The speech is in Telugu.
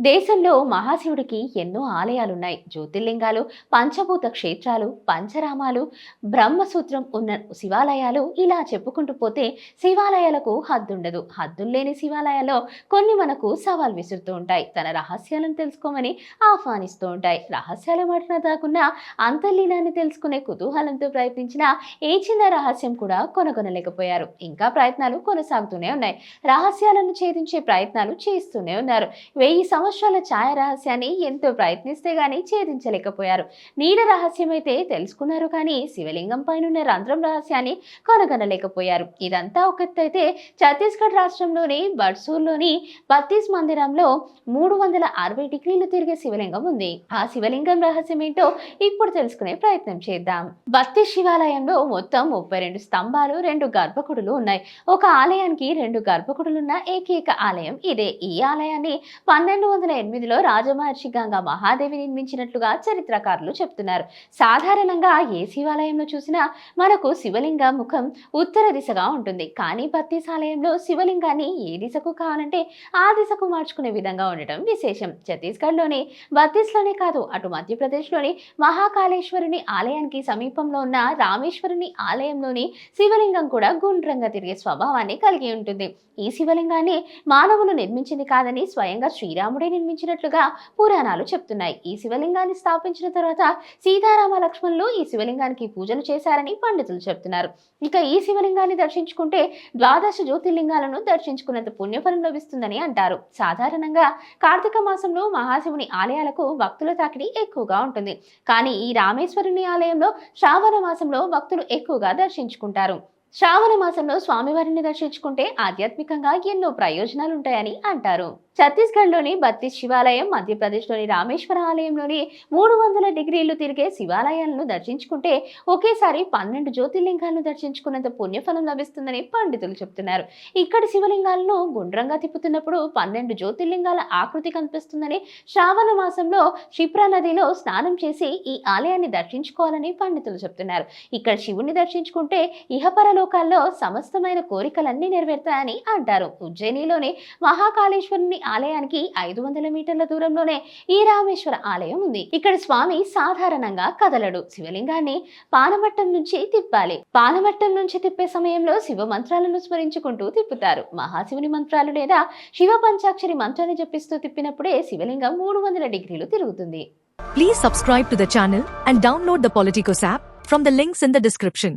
దేశంలో మహాశివుడికి ఎన్నో ఆలయాలున్నాయి. జ్యోతిర్లింగాలు పంచభూత క్షేత్రాలు పంచరామాలు బ్రహ్మసూత్రం ఉన్న శివాలయాలు ఇలా చెప్పుకుంటూ పోతే శివాలయాలకు హద్దుండదు. హద్దుల్లేని శివాలయాల్లో కొన్ని మనకు సవాల్ విసురుతూ ఉంటాయి. తన రహస్యాలను తెలుసుకోమని ఆహ్వానిస్తూ ఉంటాయి. రహస్యాల మాటన దాకున్నా అంతర్లీనాన్ని తెలుసుకునే కుతూహలంతో ప్రయత్నించిన ఏ చిన్న రహస్యం కూడా కొనగొనలేకపోయారు. ఇంకా ప్రయత్నాలు కొనసాగుతూనే ఉన్నాయి. రహస్యాలను ఛేదించే ప్రయత్నాలు చేస్తూనే ఉన్నారు. వెయ్యి సంవత్సరాలు ఛాయ రహస్యాన్ని ఎంతో ప్రయత్నిస్తే గానీ ఛేదించలేకపోయారు. నీడ రహస్యం అయితే తెలుసుకున్నారు కానీ శివలింగం పైనున్న రంధ్రం రహస్యాన్ని కనుగొనలేకపోయారు. ఇదంతా ఒకటైతే ఛత్తీస్గఢ్ రాష్ట్రంలోని బడ్సూర్లోని బత్తీస్ మందిరంలో మూడు వందల అరవై డిగ్రీలు తిరిగే శివలింగం ఉంది. ఆ శివలింగం రహస్యం ఏంటో ఇప్పుడు తెలుసుకునే ప్రయత్నం చేద్దాం. బత్తీస్ శివాలయంలో మొత్తం ముప్పై రెండు స్తంభాలు రెండు గర్భకుడులు ఉన్నాయి. ఒక ఆలయానికి రెండు గర్భకుడులున్న ఏకైక ఆలయం ఇదే. ఈ ఆలయాన్ని పన్నెండు వందల ఎనిమిదిలో రాజమహర్షి గంగా మహాదేవి నిర్మించినట్లుగా చరిత్రకారులు చెప్తున్నారు. సాధారణంగా ఏ శివాలయంలో చూసినా మనకు శివలింగ ముఖం ఉత్తర దిశగా ఉంటుంది. కానీ బత్తీస్ శివలింగాన్ని ఏ దిశకు కావాలంటే ఆ దిశకు మార్చుకునే విధంగా ఉండటం విశేషం. ఛత్తీస్గఢ్లోని బత్తీస్లోనే కాదు అటు మధ్యప్రదేశ్లోని మహాకాళేశ్వరుని ఆలయానికి సమీపంలో ఉన్న రామేశ్వరుని ఆలయంలోని శివలింగం కూడా గుండ్రంగా తిరిగే స్వభావాన్ని కలిగి ఉంటుంది. ఈ శివలింగాన్ని మానవులు నిర్మించింది కాదని స్వయంగా శ్రీరాముడే నిర్మించినట్లుగా పురాణాలు చెప్తున్నాయి. ఈ శివలింగాన్ని స్థాపించిన తర్వాత సీతారామ లక్ష్మణులు ఈ శివలింగానికి పూజలు చేశారని పండితులు చెప్తున్నారు. ఇక ఈ శివలింగాన్ని దర్శించుకుంటే ద్వాదశ జ్యోతిర్లింగాలను దర్శించుకున్నంత పుణ్యఫలం లభిస్తుందని అంటారు. సాధారణంగా కార్తీక మాసంలో మహాశివుని ఆలయాలకు భక్తుల తాకిడి ఎక్కువగా ఉంటుంది. కానీ ఈ రామేశ్వరుని ఆలయంలో శ్రావణ మాసంలో భక్తులు ఎక్కువగా దర్శించుకుంటారు. శ్రావణ మాసంలో స్వామివారిని దర్శించుకుంటే ఆధ్యాత్మికంగా ఎన్నో ప్రయోజనాలు ఉంటాయని అంటారు. ఛత్తీస్గఢ్లోని బత్తీస్ శివాలయం మధ్యప్రదేశ్లోని రామేశ్వర ఆలయంలోని మూడు వందల డిగ్రీలు తిరిగే శివాలయాలను దర్శించుకుంటే ఒకేసారి పన్నెండు జ్యోతిర్లింగాలను దర్శించుకున్నంత పుణ్యఫలం లభిస్తుందని పండితులు చెబుతున్నారు ఇక్కడ శివలింగాలను గుండ్రంగా తిప్పుతున్నప్పుడు పన్నెండు జ్యోతిర్లింగాల ఆకృతి కనిపిస్తుందని శ్రావణ మాసంలో క్షిప్రా నదిలో స్నానం చేసి ఈ ఆలయాన్ని దర్శించుకోవాలని పండితులు చెప్తున్నారు. ఇక్కడ శివుణ్ణి దర్శించుకుంటే ఇహపరలోకాల్లో సమస్తమైన కోరికలన్నీ నెరవేరుతాయని అంటారు. ఉజ్జయినిలోని మహాకాళేశ్వరుని ఆలయానికి ఐదు వందల మీటర్ల దూరంలోనే ఈ రామేశ్వర ఆలయం ఉంది. ఇక్కడ స్వామి సాధారణంగా కదలడు. శివలింగాన్ని పానమట్టం నుంచి తిప్పాలి. పానమట్టం నుంచి తిప్పే సమయంలో శివ మంత్రాలను స్మరించుకుంటూ తిప్పుతారు. మహాశివుని మంత్రాలు లేదా శివ పంచాక్షరి మంత్రాన్ని జపిస్తూ తిప్పినప్పుడే శివలింగం మూడు వందల డిగ్రీలు తిరుగుతుంది. Please subscribe to the channel and download the Politicos app from the links in the description